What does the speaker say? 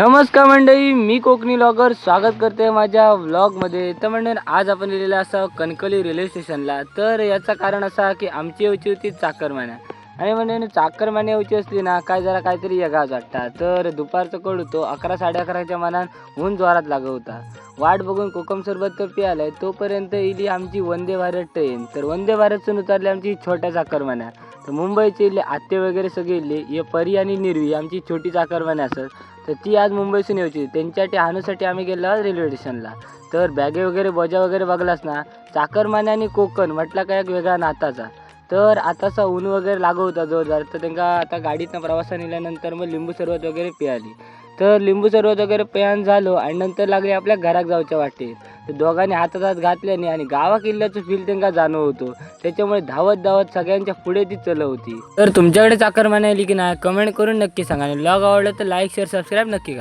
नमस्कार मंडळी मी कोकणी लॉगर स्वागत करते माझ्या व्लॉगमध्ये. तर मंडळी आज आपण लिहिलेलं असं कणकली रेल्वे स्टेशनला तर याचं कारण असा की आमची यायची होती चाकरमान्या. आणि म्हणजे चाकरमान्या यायची असली ना काय जरा काहीतरी वेगळाच वाटता. तर दुपारचं कळ होतो अकरा साडे अकराच्या मनात ऊन जोरात लागत होता. वाट बघून कोकम सरबत तर पियालाय तोपर्यंत इली आमची वंदे भारत ट्रेन तर वंदे भारतसून उतरली आमची छोट्या चाकरमान्या. तर मुंबईचे इले आत्ते वगैरे सगळे इले हे परी आणि निर्वी आमची छोटी चाकरमान्या असत तर ती आज मुंबईसून यायची त्यांच्यासाठी आणूसाठी आम्ही गेलो आहोत रेल्वे स्टेशनला. तर बॅगे वगैरे बजा वगैरे बघलास ना चाकरमाने आणि कोकण म्हटला काय एक वेगळा नाताचा. तर आताचा ऊन वगैरे लागू होता जोरदार. तर त्यांना आता गाडीतनं प्रवासात नेल्यानंतर मग लिंबू सरबत वगैरे पियाली. तर लिंबू सरबत वगैरे पेयान झालो आणि नंतर लागले आपल्या घरात जाऊच्या वाटेत. ते दोघांनी हातात हात घातल्याने आणि गावा किल्ल्याचं फील त्यांना जाणव होतो त्याच्यामुळे धावत धावत सगळ्यांच्या पुढे ती चल होती तर तुमच्याकडे चाकरमाने आली की नाही कमेंट करून नक्की सांगा. आणि लॉग आवडलं तर लाईक शेअर सबस्क्राईब नक्की करा.